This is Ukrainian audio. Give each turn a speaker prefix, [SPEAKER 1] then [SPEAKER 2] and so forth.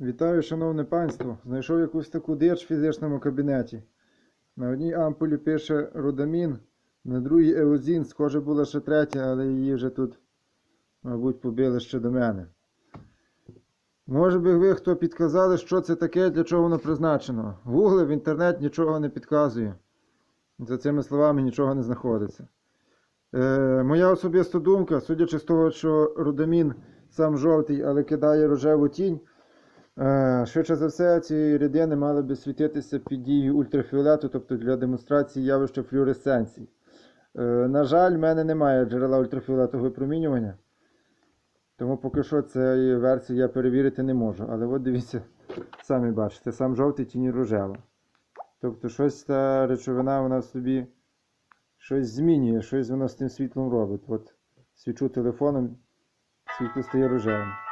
[SPEAKER 1] Вітаю, шановне панство. Знайшов якусь таку дич в фізичному кабінеті. На одній ампулі пише Рудамін, на другій Еозін, схоже була ще третя, але її вже тут, мабуть, побили ще до мене. Може би ви хто підказали, що це таке, для чого воно призначено. Гугли в інтернет нічого не підказує. За цими словами нічого не знаходиться. Е, моя особиста думка, судячи з того, що Рудамін сам жовтий, але кидає рожеву тінь. Е, Швидше за все, ці рідини мали би світитися під дією ультрафіолету, тобто для демонстрації явища флюоресценції. Е, На жаль, в мене немає джерела ультрафіолетового випромінювання, тому поки що цієї версії я перевірити не можу. Але от дивіться, самі бачите, сам жовтий тіні рожева. Тобто щось та речовина вона собі щось змінює, щось вона з тим світлом робить. От свічу телефоном, світло стає рожевим.